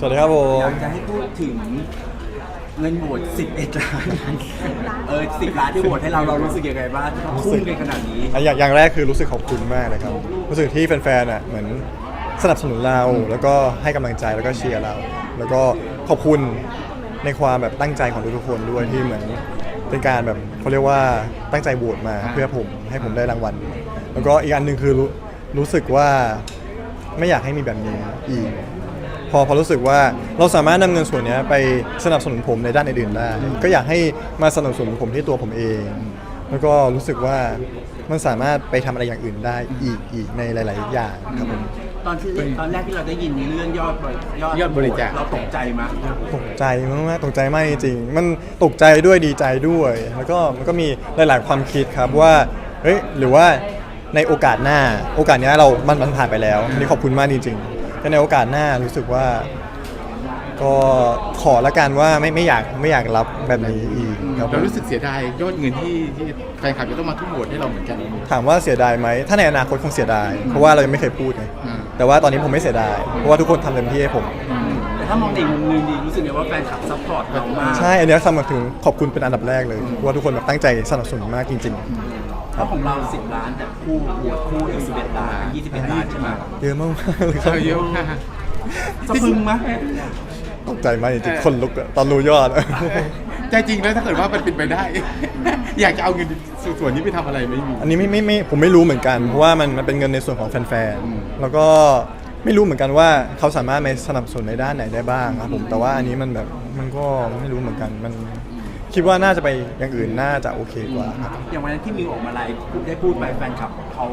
สวัสดีครับผอม ยากจะให้พูดถึงเงินโหวต11 ล้านเออ10 ล้านที่โหวตให้เราเรารู้สึกยังไงบ้างที่เขาทุ่มกันขนาดนี้ อะอย่างอย่างแรกคือรู้สึกขอบคุณมากเลยครับ รู้สึกที่แฟนๆอะเหมือนสนับสนุนเราแล้วก็ให้กำลังใจแล้วก็เชียร์เรา แล้วก็ขอบคุณในความแบบตั้งใจของทุกๆคนด้วยที่เหมือนเป็นการแบบเขาเรียกว่าตั้งใจโหวตมาเพื่อผมให้ผมได้รางวัล แล้วก็อีกอันหนึ่งคือรู้รู้สึกว่าไม่อยากให้มีแบบนี้อีก พอพอรู้สึกว่าเราสามารถนำเงินส่วนเนี้ยไปสนับสนุนผมในด้านอื่นๆได้ ก็อยากให้มาสนับสนุนผมที่ตัวผมเอง แล้วก็รู้สึกว่ามันสามารถไปทำอะไรอย่างอื่นได้อีกอีกในหลาย ๆ อย่างครับผมตอนที่ตอนแรกที่เราได้ยินเรื่องยอดบริยอดบริจาคเราตกใจมั้ยตกใจมากๆตกใจมากจริงๆมันตกใจด้วยดีใจด้วย แล้วก็มันก็มีหลาย ๆ ความคิดครับว่าเฮ้ยหรือว่าในโอกาสหน้า โอกาสเนี้ยเรามันมันผ่านไปแล้วอันนี่ขอบคุณมากจริง ๆ แต่ในโอกาสหน้ารู้สึกว่า ก็ขอละกันว่าไม่ไม่อยากไม่อยากรับแบบนี้อีกครับผเรามรู้สึกเสียดายยอดเงินที่ที่แฟนคลับจะต้องมาทุ่มโหวตให้เราเหมือนกัน ถามว่าเสียดายไหมถ้าในอนาคตคงเสียดาย เพราะว่าเรายังไม่เคยพูดไงอืม แต่ว่าตอนนี้ผมไม่เสียดายเพราะว่าทุกคนทำเต็มที่ให้ผม แต่ถ้ามองในมุมนึงดีรู้สึกไงว่าแฟนคลับซัพพอร์ตเรามากใช่ อันเนี้ยสำหรับถึงขอบคุณเป็นอันดับแรกเลยเพราะว่าทุกคนแบบตั้งใจสนับสนุนมากจริงเพราะของเรา 10 ล้านแต่คู่โหวตคู่อีก11ล้านเป็น21ล้านใช่ไหมๆเยอะมากๆเลยครับเออเยอะมากสะพรึงมั้ยตกใจมากจริงๆคนลุกอะตอนรู้ยอดใจจริงแล้วถ้าเกิดว่ามันเป็นไปได้ อยากจะเอาเงินส่วนนี้ไปทำอะไรไม่มีอันนี้ไม่ไม่ไม่ผมไม่รู้เหมือนกัน เพราะว่ามันมันเป็นเงินในส่วนของแฟนอืมๆแล้วก็ไม่รู้เหมือนกันว่าเขาสามารถมาสนับสนุนในด้านไหนได้บ้างครับผมแต่ว่าอันนี้มันแบบมันก็ไม่รู้เหมือนกันมัน คิดว่าน่าจะไปอย่างอื่นน่าจะโอเคกว่าครับอย่างวันนั้นที่มิวออกมาไลฟ์พูดได้พูดไปแฟนคลับเขา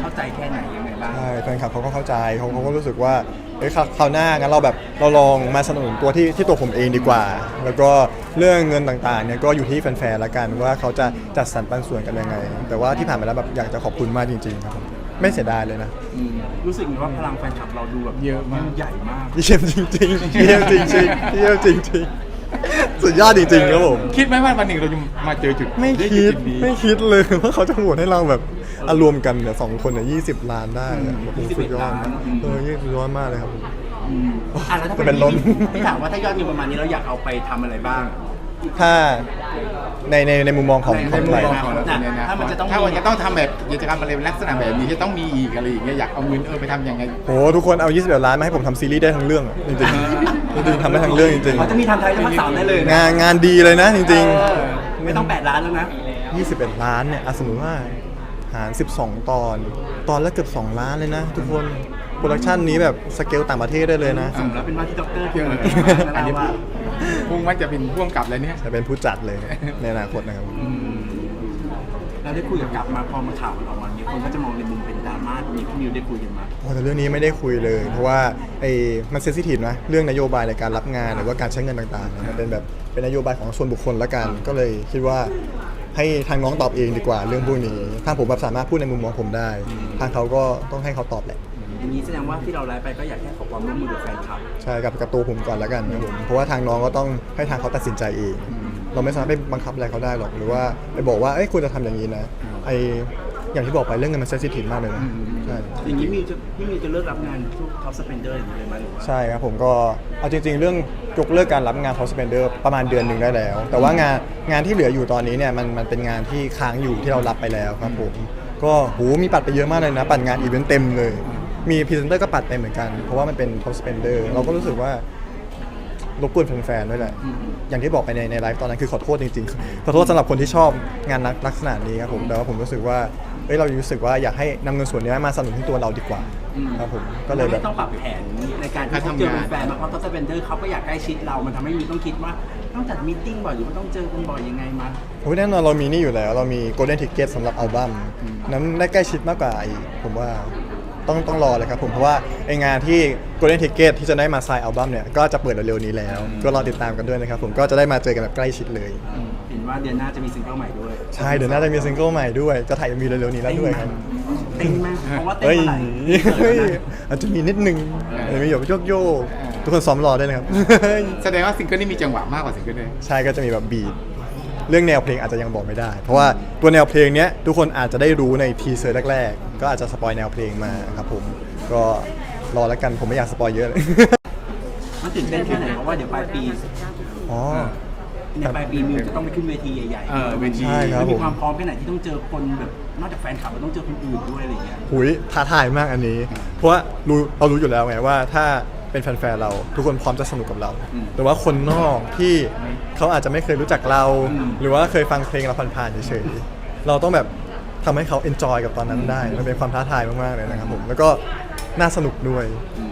เข้าใจแค่ไหนยังไงบ้างใช่แฟนคลับเขาก็เข้าใจเขาเขาก็รู้สึกว่าเอ้ยคราวคราวหน้างั้นเราแบบเราลองมาสนับสนุนตัวที่ที่ตัวผมเองดีกว่า แล้วก็เรื่องเงินต่างๆเนี่ยก็อยู่ที่แฟนๆละกันว่าเขาจะจัดสรรปันส่วนกันยังไง แต่ว่าที่ผ่านมาแล้วแบบอยากจะขอบคุณมากจริง ๆ ครับผมไม่เสียดายเลยนะอืมรู้สึกไงว่าพลังแฟนคลับเราดูแบบเยอะมากใหญ่มากเยี่ยมจริงๆเยี่ยมจริงๆเยี่ยมจริงๆ สุดยอดจริงๆครับผม คิดไหมว่าวันหนึ่งเราจะมาเจอจุดไม่ด้คิดจุนี้ ไม่คิดเลยว่าเขาจะโหวตให้เราแบบอารวมกันเนี่ยสองคนเนี่ยยี่สิบล้านได้อะแบบโอ้โหสุดยอดเออยี่สุดยอดมากเลยครับผมอืมอะแล้วถ้าจะเป็นลมที่ถามว่าถ้ายอดเงินประมาณนี้เราอยากเอาไปทำอะไรบ้างถ้าในในในมุมมองของในของในใคมุรมมองของเราเนี่ยนะถ้ามันจะต้องถ้ามันจะต้องทำแบบกิจกรรมอะไรลักษณะแบบนี้จะต้องมีอีกอะไรอย่างเงี้ยอยากเอาเงินเออไปทำยังไง โหทุกคนเอา 21 ล้านมาให้ผมทำซีรีส์ได้ทั้งเรื่องอะจริงๆ จริงๆทำได้ทั้งเรื่องจริงเขาจะมีทำไทยจะพักสามได้เลยๆ นะงานงานดีเลยนะจริง เออไม่ต้องแปดล้านแล้วนะ ๆ 21 ล้านเนี่ยอะสมมติว่าหาร 12 ตอน ตอนละเกือบ 2 ล้านเลยนะ ทุกคน โปรดักชันนี้แบบสเกลต่างประเทศได้เลยนะ สมแล้วเป็นว่าที่ด็อกเตอร์เยอะเอันนี้ว่าพุ่งว่าจะเป็นพ่วงกับแล้วเนี่ย จะเป็นผู้จัดเลยในอนาคตนะครับเราได้คุยกับกลับมาพอมาข่าวมันออกมามี คนก็จะมองในมุมเป็นดราม่ามีพี่มิวได้คุยกันมาโอ้แต่เรื่องนี้ไม่ได้คุยเลย เพราะว่าไอ้มันเซนซิทีฟนะเรื่องนโยบายในการรับงานหรือว่าการใช้เงินต่างๆเนี่ยมันเป็นแบบเป็นนโยบายของส่วนบุคคลละกัน ก็เลยคิดว่าให้ทางน้องตอบเองดีกว่าเรื่องพวกนี้ถ้าผมแบบสามารถพูดในมุมมองผมได้ ทางเขาก็ต้องให้เขาตอบแหละอย่างนี้แสดงว่าที่เราไลฟ์ไปก็อยากแค่ขอความร่วมมือกับแฟนคลับใช่กับกับตัวผมก่อนละกันครับผมเพราะว่าทางน้องก็ต้องให้ทางเขาตัดสินใจเอง เราไม่สามารถไปบังคับอะไรเขาได้หรอกหรือว่าไปบอกว่าเอ้ยคุณจะทำอย่างนี้นะไอ อย่างที่บอกไปเรื่องเงินมันเซนซิทีฟมากเลยนะใช่อย่างนี้มิวจะพี่มิวจะเลิกรับงานทุกท็อปสเปนเดอร์อย่างนี้เลยไหมหรือว่าใช่ครับผมก็เอาจริง ๆ เรื่องยกเลิกการรับงาน Top Spender ประมาณเดือนหนึ่งได้แล้ว แต่ว่างานงานที่เหลืออยู่ตอนนี้เนี่ยมันมันเป็นงานที่ค้างอยู่ที่เรารับไปแล้วครับผมก็หูมีปัดไปเยอะมากเลยนะ ปัดงานอีเวนต์เต็มเลย มีพรีเซนเตอร์ก็ปัดไปเหมือนกัน เพราะว่ามันเป็น Top Spender เราก็รู้สึกว่ารบกวนแฟนๆด้วยแหละ อย่างที่บอกไปในในไลฟ์ตอนนั้นคือขอโทษจริงๆ ขอโทษสำหรับคนที่ชอบงานลักษณะนี้ครับผม แต่ว่าผมรู้สึกว่า เอ้ยเรารู้สึกว่าอยากให้นำเงินส่วนนี้มาสนับสนุนที่ตัวเราดีกว่าครับผมก็เลยแบไม่บ ต้องปรับแผนในการที่เขาเจอแฟนมาเพราะท็อปสเปนเดอร์เขาก็อยากใกล้ชิดเรา มันทำให้มิวต้องคิดว่าต้องจัดมีตติ้งบ่อยหรือว่าต้องเจอกันบ่อยยังไงมาโอ้ยแน่นอนเรามีนี่อยู่แล้ว เรามี Golden Ticket สำหรับอัลบั้มนั้นได้ใกล้ชิดมากกว่าอีกผมว่า ต้องต้องรอเลยครับผมเพราะว่าไองานที่ Golden Ticket ที่จะได้มาไซน์อัลบั้มเนี่ยก็จะเปิดเร็วๆนี้แล้ว ก็รอติดตามกันด้วยนะครับผมก็จะได้มาเจอกันแบบใกล้ชิดเลยเห็นว่าเดือนหน้าจะมีซิงเกิลใหม่ด้วยใช่เดี๋ยวน่าจะมีซิงเกิลใหม่ด้วยจะถ่ายมีเร็วๆนี้แล้วด้วยครับเต้นมากเพราะว่าเต้นเฮ้ยเมื่อไหร่เฮ้ยอาจจะมีนิดนึงอาจจะมีแบบโยกโยกๆทุกคนซ้อมรอได้นะครับ แสดงว่าซิงเกิลนี้มีจังหวะมากกว่าซิงเกิลเลย ใช่ก็จะมีแบบบีท เรื่องแนวเพลงอาจจะยังบอกไม่ได้ เพราะว่าตัวแนวเพลงเนี้ยทุกคนอาจจะได้รู้ในทีเซอร์แรกๆก็อาจจะสปอยแนวเพลงมาครับผมก็รอแล้วกันผมไม่อยากสปอยเยอะเลย มันติดตื่นเต้นแค่ไหนเพราะว่าเดี๋ยวปลายปีอ๋อ ในปลายปีมิวจะต้องไปขึ้นเวทีใหญ่ๆเออเวที ใช่ครับมันมีความพร้อมแค่ไหนที่ต้องเจอคนแบบนอกจากแฟนคลับมันต้องเจอคนอื่นด้วยอะไรอย่างเงี้ย หุยท้าทายมากอันนี้ เพราะว่ารู้เรารู้อยู่แล้วไงว่าถ้า เป็นแฟนๆเรา ทุกคนพร้อมจะสนุกกับเราอืมหรือว่าคนนอกที่เขาอาจจะไม่เคยรู้จักเราอืมหรือว่าเคยฟังเพลงเราผ่านๆเฉยๆเราต้องแบบทำให้เขาเอนจอยกับตอนนั้นได้ มันเป็นความท้าทายมากๆเลยนะครับผมแล้วก็น่าสนุกด้วย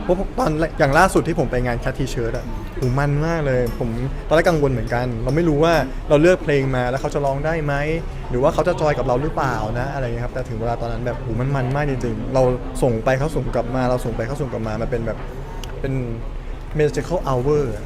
เพราะตอนอย่างล่าสุดที่ผมไปงานแคททีเชิร์ตอะโหมันมากเลย ผมตอนแรกกังวลเหมือนกัน เราไม่รู้ว่าเราเลือกเพลงมาแล้วเขาจะร้องได้ไหม หรือว่าเขาจะจอยกับเราหรือเปล่านะอะไรเงี้ยครับ แต่ถึงเวลาตอนนั้นแบบโหมันมันมากจริงๆ เราส่งไปเขาส่งกลับมา เราส่งไปเขาส่งกลับมา มันเป็นแบบ เป็น magical hour อะ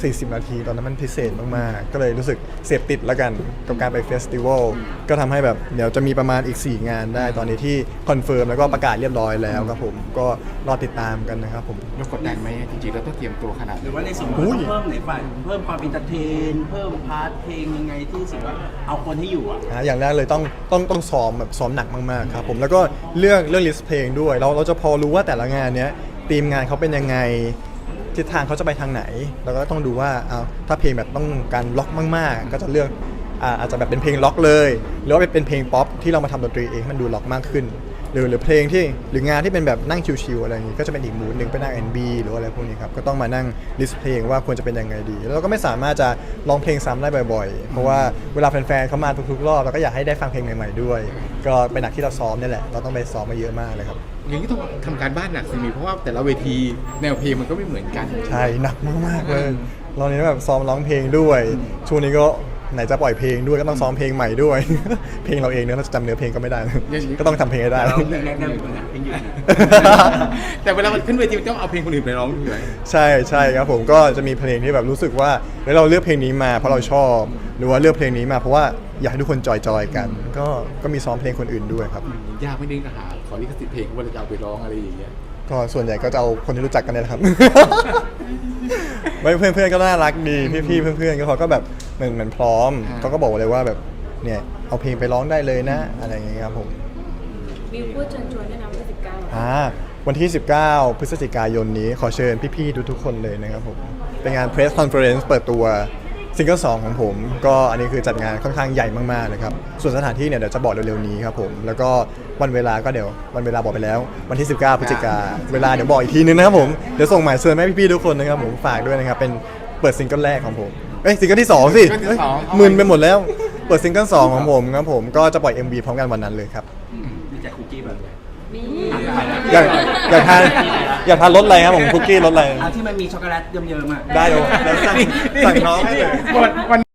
40 นาที ตอนนั้นมันพิเศษมากๆ ก็เลยรู้สึกเสพติดแล้วกันกับการไปเฟสติวัลก็ทำให้แบบเดี๋ยวจะมีประมาณอีก 4 งานได้ตอนนี้ที่คอนเฟิร์มแล้วก็ประกาศเรียบร้อยแล้วครับผมก็รอติดตามกันนะครับผมเรากดดันไหมจริงๆเราต้องเตรียมตัวขนาดหไหนรือว่าในส่วนของอุ้ยต้องเพิ่มไหนฝ่ายเพิ่มความอินเตอร์เทน เพิ่มพาร์ทเพลงยังไงที่รู้สึกว่าเอาคนให้อยู่อะอะอย่างแรกเลยต้องต้องต้องซ้อมแบบซ้อมหนักมากๆครับผมแล้วก็เรื่องเรื่องลิสต์เพลงด้วย เราเราจะพอรู้ว่าแต่ละงานเนี้ย ทีมงานเขาเป็นยังไงทิศทางเขาจะไปทางไหน แล้วก็ต้องดูว่าเอาถ้าเพลงแบบต้องการล็อกมากๆ ก็จะเลือกอาอาจจะแบบเป็นเพลงล็อกเลย หรือว่าเป็นเพลงป๊อปที่เรามาทำดนตรีเองให้มันดูล็อกมากขึ้น หรือหรือเพลงที่หรืองานที่เป็นแบบนั่งชิวๆอะไรอย่างงี้ก็จะเป็นอีกมูดหนึ่งเป็นนั่ง N&B หรือว่าอะไรพวกนี้ครับก็ต้องมานั่งลิสต์เพลงว่าควรจะเป็นยังไงดี แล้วเราก็ไม่สามารถจะร้องเพลงซ้ำได้บ่อยๆ เพราะว่าเวลาแฟนๆเขามาทุกๆรอบเราก็อยากให้ได้ฟังเพลงใหม่ๆด้วย ก็เป็นหนักที่เราซ้อมนี่แหละเราต้องไปซ้อมมาเยอะมากเลยครับอย่างนี้ต้องทำการบ้านหนักสิมีเพราะว่าแต่ละเวทีแนวเพลงมันก็ไม่เหมือนกัน ใช่หนักมากๆเลยเราเนี้แบบซ้อมร้องเพลงด้วยช่วงนี้ก็ ไหนจะปล่อยเพลงด้วยก็ต้องซ้อมเพลงใหม่ด้วย เพลงเราเองเนี่ยเราจะจำเนื้อเพลงก็ไม่ได้ ก็ต้องทำเพลงให้ได้ เราเพลงแรกได้เหมือนกันนะเพลงอยู่แต่เวลามันขึ้นเวทีมันต้องเอาเพลงคนอื่นไปร้องด้วยใช่ใช่ครับผมก็จะมีเพลงที่แบบรู้สึกว่าเฮ้ยเราเลือกเพลงนี้มาเพราะเราชอบ หรือว่าเลือกเพลงนี้มาเพราะว่าอยากให้ทุกคนจอยๆกัน ก็ก็มีซ้อมเพลงคนอื่นด้วยครับ ยากไม่นึงก็หาขอลิขสิทธิ์เพลงว่าเราจะเอาไปร้องอะไรอย่างเงี้ยก็ส่วนใหญ่ก็จะเอาคนที่รู้จักกันเนี่ยแหละครับไม่เพื่อนๆก็น่ารักดีพี่ๆเพื่อนๆก็เขาก็แบบ เหมือนเหมือนพร้อมอ่า เขาก็บอกเลยว่าแบบเนี่ยเอาเพลงไปร้องได้เลยนะ อะไรอย่างเงี้ยครับผมมิวพูดเชิญชวนด้วยนะวันที่สิบเก้าอ่าวันที่ 19 พฤศจิกายนนี้ขอเชิญพี่ๆทุกๆคนเลยนะครับผม เป็นงาน Press Conference เปิดตัวซิงเกิล2ของผม ก็อันนี้คือจัดงานค่อนข้างใหญ่มากๆเลยครับ ส่วนสถานที่เนี่ยเดี๋ยวจะบอกเร็วๆนี้ครับผม แล้วก็วันเวลาก็เดี๋ยววันเวลาบอกไปแล้ว วันที่ 19 พฤศจิกาเวลาเดี๋ยวบอกอีกทีนึงนะครับผม เดี๋ยวส่งหมายเชิญให้พี่ๆทุกคนนะครับผมฝากด้วยนะครับเป็นเปิดซิงเกิลแรกของผม เอ้ยซิงเกิลที่สองสิซิงเกิลที่สองเอ้ยมึนไปหมดแล้ว เปิดซิงเกิลสองของผมครับผมก็จะปล่อย MV พร้อมกันวันนั้นเลยครับ มีแจกคุกกี้แบบ นี่อยากอยากทานอยากทานรสอะไรครับผมคุกกี้รสอะไรอะที่มันมีช็อกโกแลตเยิ้มๆอะ ได้เดี๋ยวเดี๋ยวสั่งสั่งน้องให้เลย วันวัน